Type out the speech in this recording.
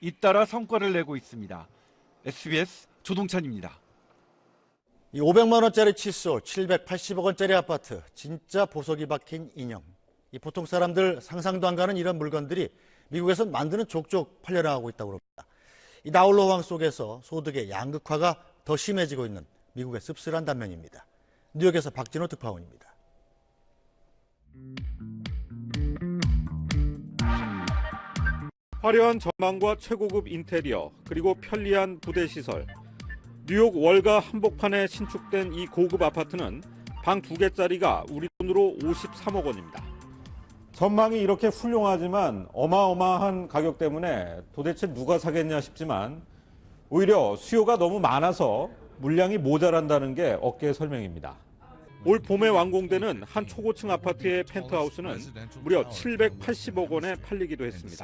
잇따라 성과를 내고 있습니다. SBS 조동찬입니다. 이 500만 원짜리 칫솔, 780억 원짜리 아파트, 진짜 보석이 박힌 인형. 이 보통 사람들 상상도 안 가는 이런 물건들이 미국에선 만드는 족족 팔려나가고 있다고 합니다. 이 나홀로 호황 속에서 소득의 양극화가 더 심해지고 있는 미국의 씁쓸한 단면입니다. 뉴욕에서 박진호 특파원입니다. 화려한 전망과 최고급 인테리어 그리고 편리한 부대 시설 뉴욕 월가 한복판에 신축된 이 고급 아파트는 방 두 개짜리가 우리 돈으로 53억 원입니다. 전망이 이렇게 훌륭하지만 어마어마한 가격 때문에 도대체 누가 사겠냐 싶지만 오히려 수요가 너무 많아서 물량이 모자란다는 게 업계의 설명입니다. 올 봄에 완공되는 한 초고층 아파트의 펜트하우스는 무려 780억 원에 팔리기도 했습니다.